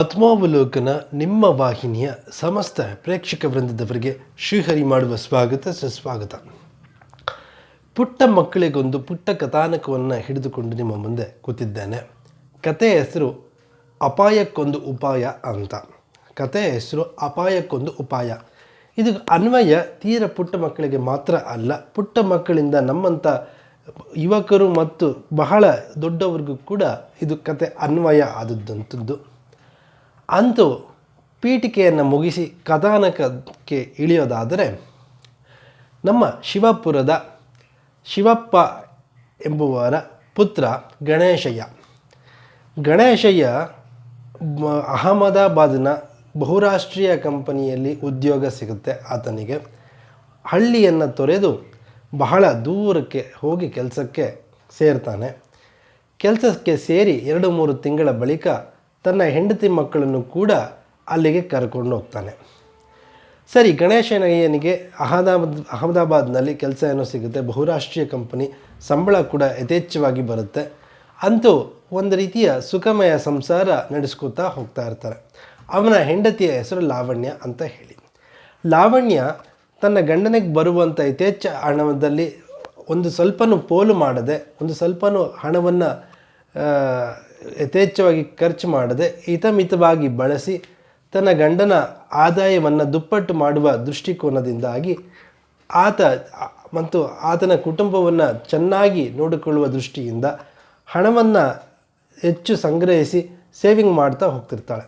ಆತ್ಮಾವಲೋಕನ ನಿಮ್ಮ ವಾಹಿನಿಯ ಸಮಸ್ತ ಪ್ರೇಕ್ಷಕ ವೃಂದದವರಿಗೆ ಶ್ರೀಹರಿ ಮಾಡುವ ಸ್ವಾಗತ, ಸುಸ್ವಾಗತ. ಪುಟ್ಟ ಮಕ್ಕಳಿಗೊಂದು ಪುಟ್ಟ ಕಥಾನಕವನ್ನು ಹಿಡಿದುಕೊಂಡು ನಿಮ್ಮ ಮುಂದೆ ಕೂತಿದ್ದೇನೆ. ಕಥೆಯ ಹೆಸರು ಅಪಾಯಕ್ಕೊಂದು ಉಪಾಯ ಅಂತ. ಕಥೆಯ ಹೆಸರು ಅಪಾಯಕ್ಕೊಂದು ಉಪಾಯ. ಇದು ಅನ್ವಯ ತೀರ ಪುಟ್ಟ ಮಕ್ಕಳಿಗೆ ಮಾತ್ರ ಅಲ್ಲ, ಪುಟ್ಟ ಮಕ್ಕಳಿಂದ ನಮ್ಮಂಥ ಯುವಕರು ಮತ್ತು ಬಹಳ ದೊಡ್ಡವರಿಗೂ ಕೂಡ ಇದು ಕತೆ ಅನ್ವಯ ಆದದ್ದಂಥದ್ದು. ಅಂತೂ ಪೀಠಿಕೆಯನ್ನು ಮುಗಿಸಿ ಕಥಾನಕಕ್ಕೆ ಇಳಿಯೋದಾದರೆ ನಮ್ಮ ಶಿವಪುರದ ಶಿವಪ್ಪ ಎಂಬುವರ ಪುತ್ರ ಗಣೇಶಯ್ಯ. ಗಣೇಶಯ್ಯ ಅಹಮದಾಬಾದ್ನ ಬಹುರಾಷ್ಟ್ರೀಯ ಕಂಪನಿಯಲ್ಲಿ ಉದ್ಯೋಗ ಸಿಗುತ್ತೆ. ಆತನಿಗೆ ಹಳ್ಳಿಯನ್ನು ತೊರೆದು ಬಹಳ ದೂರಕ್ಕೆ ಹೋಗಿ ಕೆಲಸಕ್ಕೆ ಸೇರ್ತಾನೆ. ಕೆಲಸಕ್ಕೆ ಸೇರಿ ಎರಡು ಮೂರು ತಿಂಗಳ ಬಳಿಕ ತನ್ನ ಹೆಂಡತಿ ಮಕ್ಕಳನ್ನು ಕೂಡ ಅಲ್ಲಿಗೆ ಕರ್ಕೊಂಡು ಹೋಗ್ತಾನೆ. ಸರಿ ಗಣೇಶನಯ್ಯನಿಗೆ ಅಹಮದಾಬಾದ್ ಅಹಮದಾಬಾದ್ನಲ್ಲಿ ಕೆಲಸ ಏನೋ ಸಿಗುತ್ತೆ. ಬಹುರಾಷ್ಟ್ರೀಯ ಕಂಪನಿ, ಸಂಬಳ ಕೂಡ ಯಥೇಚ್ಛವಾಗಿ ಬರುತ್ತೆ. ಅಂತೂ ಒಂದು ರೀತಿಯ ಸುಖಮಯ ಸಂಸಾರ ನಡೆಸ್ಕೊತಾ ಹೋಗ್ತಾ ಇರ್ತಾರೆ. ಅವನ ಹೆಂಡತಿಯ ಹೆಸರು ಲಾವಣ್ಯ ಅಂತ ಹೇಳಿ. ಲಾವಣ್ಯ ತನ್ನ ಗಂಡನಿಗೆ ಬರುವಂಥ ಯಥೇಚ್ಛ ಹಣದಲ್ಲಿ ಒಂದು ಸ್ವಲ್ಪನೂ ಪೋಲು ಮಾಡದೆ, ಒಂದು ಸ್ವಲ್ಪನೂ ಹಣವನ್ನು ಯಥೇಚ್ಛವಾಗಿ ಖರ್ಚು ಮಾಡದೆ ಹಿತಮಿತವಾಗಿ ಬಳಸಿ ತನ್ನ ಗಂಡನ ಆದಾಯವನ್ನು ದುಪ್ಪಟ್ಟು ಮಾಡುವ ದೃಷ್ಟಿಕೋನದಿಂದಾಗಿ ಆತ ಮತ್ತು ಆತನ ಕುಟುಂಬವನ್ನು ಚೆನ್ನಾಗಿ ನೋಡಿಕೊಳ್ಳುವ ದೃಷ್ಟಿಯಿಂದ ಹಣವನ್ನು ಹೆಚ್ಚು ಸಂಗ್ರಹಿಸಿ ಸೇವಿಂಗ್ ಮಾಡ್ತಾ ಹೋಗ್ತಿರ್ತಾಳೆ.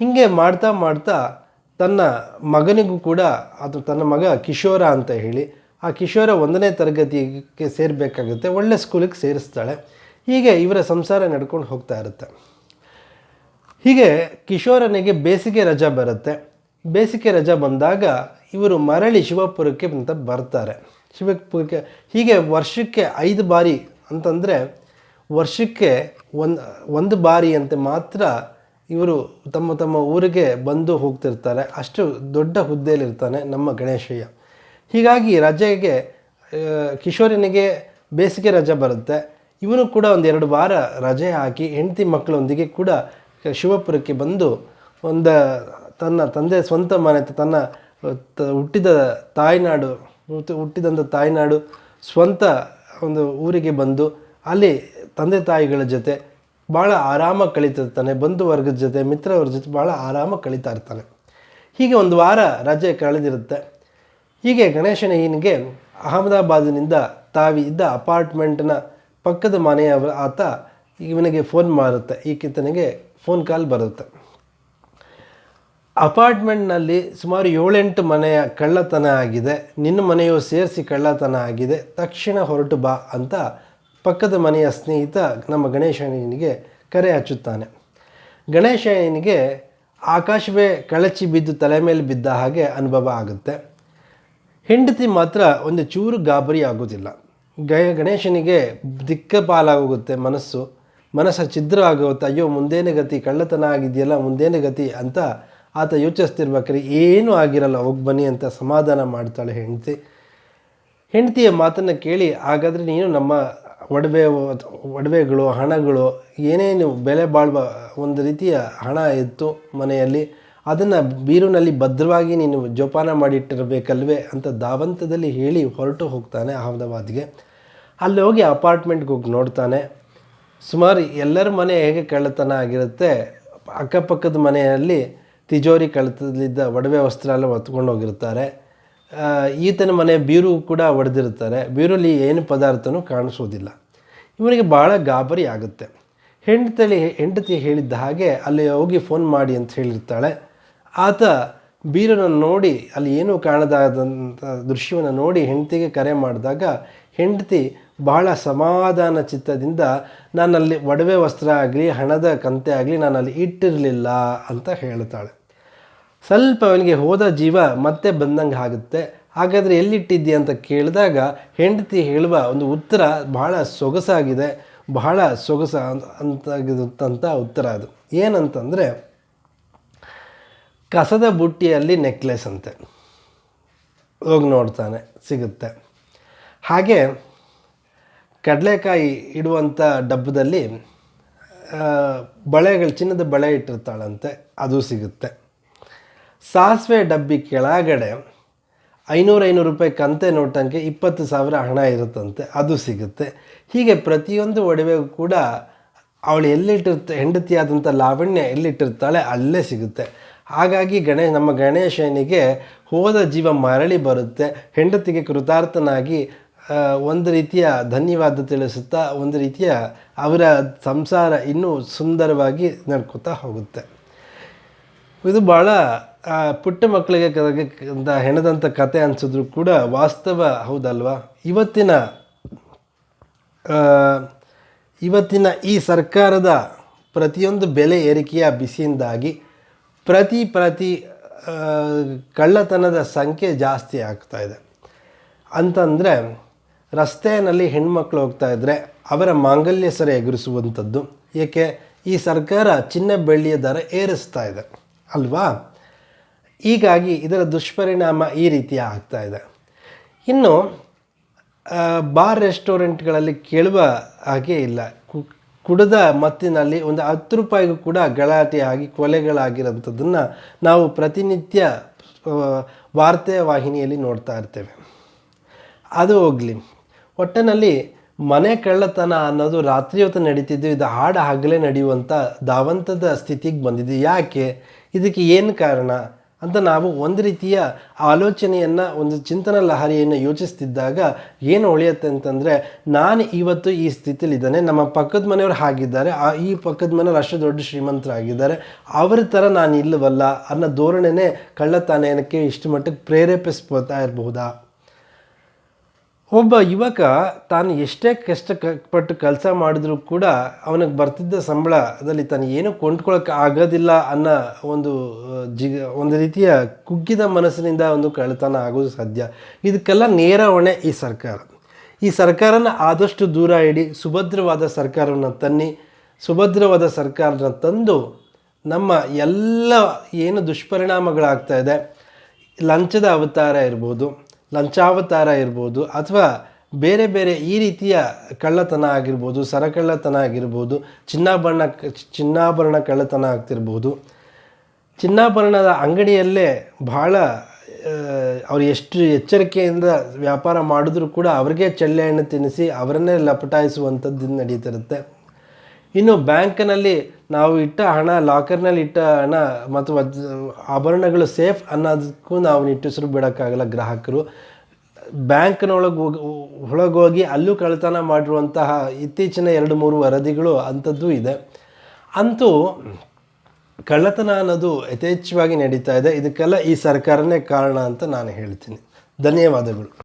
ಹೀಗೆ ಮಾಡ್ತಾ ಮಾಡ್ತಾ ತನ್ನ ಮಗನಿಗೂ ಕೂಡ ಅದು ತನ್ನ ಮಗ ಕಿಶೋರ ಅಂತ ಹೇಳಿ ಆ ಕಿಶೋರ ಒಂದನೇ ತರಗತಿಗೆ ಸೇರಬೇಕಾಗುತ್ತೆ. ಒಳ್ಳೆ ಸ್ಕೂಲಿಗೆ ಸೇರಿಸ್ತಾಳೆ. ಹೀಗೆ ಇವರ ಸಂಸಾರ ನಡ್ಕೊಂಡು ಹೋಗ್ತಾ ಇರುತ್ತೆ. ಹೀಗೆ ಕಿಶೋರನಿಗೆ ಬೇಸಿಗೆ ರಜಾ ಬರುತ್ತೆ. ಬೇಸಿಗೆ ರಜಾ ಬಂದಾಗ ಇವರು ಮರಳಿ ಶಿವಪುರಕ್ಕೆ ಅಂತ ಬರ್ತಾರೆ. ಶಿವಪುರಕ್ಕೆ ಹೀಗೆ ವರ್ಷಕ್ಕೆ ಐದು ಬಾರಿ ಅಂತಂದರೆ ವರ್ಷಕ್ಕೆ ಒಂದು ಒಂದು ಬಾರಿ ಅಂತ ಮಾತ್ರ ಇವರು ತಮ್ಮ ತಮ್ಮ ಊರಿಗೆ ಬಂದು ಹೋಗ್ತಿರ್ತಾರೆ. ಅಷ್ಟು ದೊಡ್ಡ ಹುದ್ದೆಯಲ್ಲಿರ್ತಾನೆ ನಮ್ಮ ಗಣೇಶಯ್ಯ. ಹೀಗಾಗಿ ರಜೆಗೆ ಕಿಶೋರನಿಗೆ ಬೇಸಿಗೆ ರಜೆ ಬರುತ್ತೆ. ಇವನು ಕೂಡ ಒಂದೆರಡು ವಾರ ರಜೆ ಹಾಕಿ ಹೆಂಡತಿ ಮಕ್ಕಳೊಂದಿಗೆ ಕೂಡ ಶಿವಪುರಕ್ಕೆ ಬಂದು ಒಂದು ತನ್ನ ತಂದೆ ಸ್ವಂತ ಮನೆ, ತನ್ನ ಹುಟ್ಟಿದ ತಾಯ್ನಾಡು, ಹುಟ್ಟು- ಹುಟ್ಟಿದಂಥ ತಾಯ್ನಾಡು ಸ್ವಂತ ಒಂದು ಊರಿಗೆ ಬಂದು ಅಲ್ಲಿ ತಂದೆ ತಾಯಿಗಳ ಜೊತೆ ಭಾಳ ಆರಾಮ ಕಳೀತಿರ್ತಾನೆ ಬಂಧು ವರ್ಗದ ಜೊತೆ ಮಿತ್ರವರ ಜೊತೆ ಭಾಳ ಆರಾಮ ಕಳೀತಾ ಇರ್ತಾನೆ. ಹೀಗೆ ಒಂದು ವಾರ ರಜೆ ಕಳೆದಿರುತ್ತೆ. ಹೀಗೆ ಗಣೇಶನ ಹೀನಿಗೆ ಅಹಮದಾಬಾದಿನಿಂದ ತಾವಿ ಇದ್ದ ಅಪಾರ್ಟ್ಮೆಂಟ್ನ ಪಕ್ಕದ ಮನೆಯ ಆತ ಇವನಿಗೆ ಫೋನ್ ಮಾಡುತ್ತೆ ಈಕಿತನಿಗೆ ಫೋನ್ ಕಾಲ್ ಬರುತ್ತೆ. ಅಪಾರ್ಟ್ಮೆಂಟ್ನಲ್ಲಿ ಸುಮಾರು ಏಳೆಂಟು ಮನೆಯ ಕಳ್ಳತನ ಆಗಿದೆ, ನಿನ್ನ ಮನೆಯು ಸೇರಿಸಿ ಕಳ್ಳತನ ಆಗಿದೆ, ತಕ್ಷಣ ಹೊರಟು ಬಾ ಅಂತ ಪಕ್ಕದ ಮನೆಯ ಸ್ನೇಹಿತ ನಮ್ಮ ಗಣೇಶನಿಗೆ ಕರೆ ಹಚ್ಚುತ್ತಾನೆ. ಗಣೇಶನಿಗೆ ಆಕಾಶವೇ ಕಳಚಿ ಬಿದ್ದು ತಲೆ ಮೇಲೆ ಬಿದ್ದ ಹಾಗೆ ಅನುಭವ ಆಗುತ್ತೆ. ಹೆಂಡತಿ ಮಾತ್ರ ಒಂದು ಚೂರು ಗಾಬರಿ ಆಗೋದಿಲ್ಲ. ಗಣೇಶನಿಗೆ ದಿಕ್ಕಪಾಲಾಗೋಗುತ್ತೆ ಮನಸ್ಸು. ಮನಸ್ಸು ಛಿದ್ರ ಆಗುತ್ತೆ ಅಯ್ಯೋ, ಮುಂದೇನೆ ಗತಿ, ಕಳ್ಳತನ ಆಗಿದೆಯಲ್ಲ, ಮುಂದೇನೆ ಗತಿ ಅಂತ ಆತ ಯೋಚಿಸ್ತಿರ್ಬೇಕ್ರಿ ಏನೂ ಆಗಿರಲ್ಲ, ಹೋಗಿ ಬನ್ನಿ ಅಂತ ಸಮಾಧಾನ ಮಾಡ್ತಾಳೆ ಹೆಂಡತಿ. ಹೆಂಡತಿಯ ಮಾತನ್ನು ಕೇಳಿ, ಹಾಗಾದರೆ ನೀನು ನಮ್ಮ ಒಡವೆ, ಒಡವೆಗಳು, ಹಣಗಳು, ಏನೇನು ಬೆಲೆ ಬಾಳುವ ಒಂದು ರೀತಿಯ ಹಣ ಇತ್ತು ಮನೆಯಲ್ಲಿ, ಅದನ್ನು ಬೀರುನಲ್ಲಿ ಭದ್ರವಾಗಿ ನೀನು ಜೋಪಾನ ಮಾಡಿಟ್ಟಿರಬೇಕಲ್ವೇ ಅಂತ ದಾವಂತದಲ್ಲಿ ಹೇಳಿ ಹೊರಟು ಹೋಗ್ತಾನೆ ಅಹಮದಾಬಾದ್ಗೆ. ಅಲ್ಲಿ ಹೋಗಿ ಅಪಾರ್ಟ್ಮೆಂಟ್ಗೆ ಹೋಗಿ ನೋಡ್ತಾನೆ. ಸುಮಾರು ಎಲ್ಲರ ಮನೆ ಹೇಗೆ ಕಳ್ಳತನ ಆಗಿರುತ್ತೆ, ಅಕ್ಕಪಕ್ಕದ ಮನೆಯಲ್ಲಿ ತಿಜೋರಿ ಕಳ್ಳತನದಲ್ಲಿದ್ದ ಒಡವೆ ವಸ್ತ್ರ ಎಲ್ಲ ಹೊತ್ಕೊಂಡು ಹೋಗಿರ್ತಾರೆ. ಈತನ ಮನೆ ಬೀರು ಕೂಡ ಒಡೆದಿರ್ತಾರೆ ಬೀರಲ್ಲಿ ಏನು ಪದಾರ್ಥನೂ ಕಾಣಿಸೋದಿಲ್ಲ. ಇವನಿಗೆ ಭಾಳ ಗಾಬರಿ ಆಗುತ್ತೆ. ಹೆಂಡತಿ ಹೆಂಡತಿ ಹೇಳಿದ್ದ ಹಾಗೆ ಅಲ್ಲಿ ಹೋಗಿ ಫೋನ್ ಮಾಡಿ ಅಂತ ಹೇಳಿರ್ತಾಳೆ. ಆತ ಬೀರನ್ನು ನೋಡಿ, ಅಲ್ಲಿ ಏನೂ ಕಾಣದಾದಂಥ ದೃಶ್ಯವನ್ನು ನೋಡಿ ಹೆಂಡತಿಗೆ ಕರೆ ಮಾಡಿದಾಗ ಹೆಂಡತಿ ಬಹಳ ಸಮಾಧಾನ ಚಿತ್ತದಿಂದ ನಾನಲ್ಲಿ ಒಡವೆ ವಸ್ತ್ರ ಆಗಲಿ, ಹಣದ ಕಂತೆ ಆಗಲಿ ನಾನು ಅಲ್ಲಿ ಇಟ್ಟಿರಲಿಲ್ಲ ಅಂತ ಹೇಳ್ತಾಳೆ. ಸ್ವಲ್ಪ ಅವನಿಗೆ ಹೋದ ಜೀವ ಮತ್ತೆ ಬಂದಂಗೆ ಆಗುತ್ತೆ. ಹಾಗಾದರೆ ಎಲ್ಲಿಟ್ಟಿದ್ದಿ ಅಂತ ಕೇಳಿದಾಗ ಹೆಂಡತಿ ಹೇಳುವ ಒಂದು ಉತ್ತರ ಬಹಳ ಸೊಗಸಾಗಿದೆ. ಬಹಳ ಸೊಗಸ ಅಂತಾಗಿರುತ್ತಂಥ ಉತ್ತರ ಅದು. ಏನಂತಂದರೆ, ಕಸದ ಬುಟ್ಟಿಯಲ್ಲಿ ನೆಕ್ಲೆಸ್ ಅಂತೆ. ಹೋಗಿ ನೋಡ್ತಾನೆ, ಸಿಗುತ್ತೆ. ಹಾಗೆ ಕಡಲೆಕಾಯಿ ಇಡುವಂಥ ಡಬ್ಬದಲ್ಲಿ ಬಳೆಗಳು, ಚಿನ್ನದ ಬಳೆ ಇಟ್ಟಿರ್ತಾಳಂತೆ, ಅದು ಸಿಗುತ್ತೆ. ಸಾಸಿವೆ ಡಬ್ಬಿ ಕೆಳಗಡೆ ಐನೂರು ಐನೂರು ರೂಪಾಯಿ ಕಂತೆ ನೋಟಂಗೆ ಇಪ್ಪತ್ತು ಸಾವಿರ ಹಣ ಇರುತ್ತಂತೆ, ಅದು ಸಿಗುತ್ತೆ. ಹೀಗೆ ಪ್ರತಿಯೊಂದು ಒಡವೆಗೂ ಕೂಡ ಅವಳು ಎಲ್ಲಿಟ್ಟಿರ್ತ ಹೆಂಡತಿಯಾದಂಥ ಲಾವಣ್ಯ ಎಲ್ಲಿಟ್ಟಿರ್ತಾಳೆ, ಅಲ್ಲೇ ಸಿಗುತ್ತೆ. ಹಾಗಾಗಿ ಗಣೇಶ ನಮ್ಮ ಗಣೇಶನಿಗೆ ಹೋದ ಜೀವ ಮರಳಿ ಬರುತ್ತೆ. ಹೆಂಡತಿಗೆ ಕೃತಾರ್ಥನಾಗಿ ಒಂದು ರೀತಿಯ ಧನ್ಯವಾದ ತಿಳಿಸುತ್ತಾ, ಒಂದು ರೀತಿಯ ಅವರ ಸಂಸಾರ ಇನ್ನೂ ಸುಂದರವಾಗಿ ನಡ್ಕೋತಾ ಹೋಗುತ್ತೆ. ಇದು ಭಾಳ ಪುಟ್ಟ ಮಕ್ಕಳಿಗೆ ಅಂತ ಹೆಣದಂಥ ಕತೆ ಅನಿಸಿದ್ರು ಕೂಡ ವಾಸ್ತವ ಹೌದಲ್ವಾ? ಇವತ್ತಿನ ಇವತ್ತಿನ ಈ ಸರ್ಕಾರದ ಪ್ರತಿಯೊಂದು ಬೆಲೆ ಏರಿಕೆಯ ಬಿಸಿಯಿಂದಾಗಿ ಪ್ರತಿ ಪ್ರತಿ ಕಳ್ಳತನದ ಸಂಖ್ಯೆ ಜಾಸ್ತಿ ಆಗ್ತಾ ಇದೆ. ಅಂತಂದರೆ ರಸ್ತೆಯಲ್ಲಿ ಹೆಣ್ಮಕ್ಳು ಹೋಗ್ತಾ ಇದ್ದರೆ ಅವರ ಮಾಂಗಲ್ಯ ಸರ ಎದುರಿಸುವಂಥದ್ದು ಏಕೆ? ಈ ಸರ್ಕಾರ ಚಿನ್ನ ಬೆಳ್ಳಿಯ ದರ ಏರಿಸ್ತಾ ಇದೆ. ಅಲ್ವಾ? ಹೀಗಾಗಿ ಇದರ ದುಷ್ಪರಿಣಾಮ ಈ ರೀತಿಯ ಆಗ್ತಾ ಇದೆ. ಇನ್ನು ಬಾರ್ ರೆಸ್ಟೋರೆಂಟ್ಗಳಲ್ಲಿ ಕೇಳುವ ಹಾಗೆ ಇಲ್ಲ. ಕುಡಿದ ಮತ್ತಿನಲ್ಲಿ ಒಂದು ಹತ್ತು ರೂಪಾಯಿಗೂ ಕೂಡ ಗಲಾಟೆಯಾಗಿ ಕೊಲೆಗಳಾಗಿರೋಂಥದ್ದನ್ನು ನಾವು ಪ್ರತಿನಿತ್ಯ ವಾರ್ತೆ ವಾಹಿನಿಯಲ್ಲಿ ನೋಡ್ತಾ ಇರ್ತೇವೆ. ಅದು ಹೋಗಲಿ. ಒಟ್ಟಿನಲ್ಲಿ ಮನೆ ಕಳ್ಳತನ ಅನ್ನೋದು ರಾತ್ರಿ ಹೊತ್ತು ನಡೀತಿದ್ದು, ಇದು ಹಾಡು ಹಗಲೇ ನಡೆಯುವಂಥ ಧಾವಂತದ ಸ್ಥಿತಿಗೆ ಬಂದಿದೆ. ಯಾಕೆ? ಇದಕ್ಕೆ ಏನು ಕಾರಣ? ಅಂತ ನಾವು ಒಂದು ರೀತಿಯ ಆಲೋಚನೆಯನ್ನು, ಒಂದು ಚಿಂತನ ಲಹರಿಯನ್ನು ಯೋಚಿಸ್ತಿದ್ದಾಗ ಏನು ಉಳಿಯುತ್ತೆ ಅಂತಂದರೆ, ನಾನು ಇವತ್ತು ಈ ಸ್ಥಿತಿಲಿದ್ದಾನೆ ನಮ್ಮ ಪಕ್ಕದ ಮನೆಯವರು ಹಾಗಿದ್ದಾರೆ, ಆ ಈ ಪಕ್ಕದ ಮನೆಯವರು ಅಷ್ಟು ದೊಡ್ಡ ಶ್ರೀಮಂತರಾಗಿದ್ದಾರೆ, ಅವರ ಥರ ನಾನು ಇಲ್ಲವಲ್ಲ ಅನ್ನೋ ಧೋರಣೆನೇ ಕಳ್ಳತನಕ್ಕೆ ಇಷ್ಟು ಮಟ್ಟಕ್ಕೆ ಪ್ರೇರೇಪಿಸ್ಬೋತಾ ಇರಬಹುದಾ ಒಬ್ಬ ಯುವಕ ತಾನು ಎಷ್ಟೇ ಕಷ್ಟ ಪಟ್ಟು ಕೆಲಸ ಮಾಡಿದರೂ ಕೂಡ ಅವನಿಗೆ ಬರ್ತಿದ್ದ ಸಂಬಳದಲ್ಲಿ ತಾನು ಏನೂ ಕೊಂಡ್ಕೊಳ್ಳೋಕೆ ಆಗೋದಿಲ್ಲ ಅನ್ನೋ ಒಂದು ಜಿಗ, ಒಂದು ರೀತಿಯ ಕುಗ್ಗಿದ ಮನಸ್ಸಿನಿಂದ ಒಂದು ಕಳ್ಳತನ ಆಗೋದು ಸಾಧ್ಯ. ಇದಕ್ಕೆಲ್ಲ ನೇರ ಹೊಣೆ ಈ ಸರ್ಕಾರ. ಈ ಸರ್ಕಾರನ ಆದಷ್ಟು ದೂರ ಇಡಿ, ಸುಭದ್ರವಾದ ಸರ್ಕಾರವನ್ನು ತನ್ನಿ, ಸುಭದ್ರವಾದ ಸರ್ಕಾರನ ತಂದು ನಮ್ಮ ಎಲ್ಲ ಏನು ದುಷ್ಪರಿಣಾಮಗಳಾಗ್ತಾ ಇದೆ, ಲಂಚದ ಅವತಾರ ಇರ್ಬೋದು ಲಂಚಾವತಾರ ಇರ್ಬೋದು ಅಥವಾ ಬೇರೆ ಬೇರೆ ಈ ರೀತಿಯ ಕಳ್ಳತನ ಆಗಿರ್ಬೋದು ಸರಕಳ್ಳತನ ಆಗಿರ್ಬೋದು ಚಿನ್ನಾಭರಣ ಚಿನ್ನಾಭರಣ ಕಳ್ಳತನ ಆಗ್ತಿರ್ಬೋದು. ಚಿನ್ನಾಭರಣದ ಅಂಗಡಿಯಲ್ಲೇ ಆ, ಅವ್ರು ಎಷ್ಟು ಎಚ್ಚರಿಕೆಯಿಂದ ವ್ಯಾಪಾರ ಮಾಡಿದ್ರೂ ಕೂಡ ಅವ್ರಿಗೆ ಚಳ್ಳೆ ಹಣ್ಣು ತಿನ್ನಿಸಿ ಅವರನ್ನೇ ಲಪಟಾಯಿಸುವಂಥದ್ದು ನಡೀತಿರುತ್ತೆ. ಇನ್ನು ಬ್ಯಾಂಕ್ನಲ್ಲಿ ನಾವು ಇಟ್ಟ ಹಣ ಲಾಕರ್ನಲ್ಲಿ ಇಟ್ಟ ಹಣ ಮತ್ತು ಆಭರಣಗಳು ಸೇಫ್ ಅನ್ನೋದಕ್ಕೂ ನಾವು ನಿಟ್ಟುಸಿರು ಬಿಡೋಕ್ಕಾಗಲ್ಲ ಗ್ರಾಹಕರು. ಬ್ಯಾಂಕ್ನೊಳಗೆ ಹೋಗಿ, ಒಳಗೋಗಿ ಅಲ್ಲೂ ಕಳ್ಳತನ ಮಾಡಿರುವಂತಹ ಇತ್ತೀಚಿನ ಎರಡು ಮೂರು ವರದಿಗಳು ಅಂಥದ್ದು ಇದೆ. ಅಂತೂ ಕಳ್ಳತನ ಅನ್ನೋದು ಯಥೇಚ್ಛವಾಗಿ ನಡೀತಾ ಇದೆ. ಇದಕ್ಕೆಲ್ಲ ಈ ಸರ್ಕಾರನೇ ಕಾರಣ ಅಂತ ನಾನು ಹೇಳ್ತೀನಿ. ಧನ್ಯವಾದಗಳು.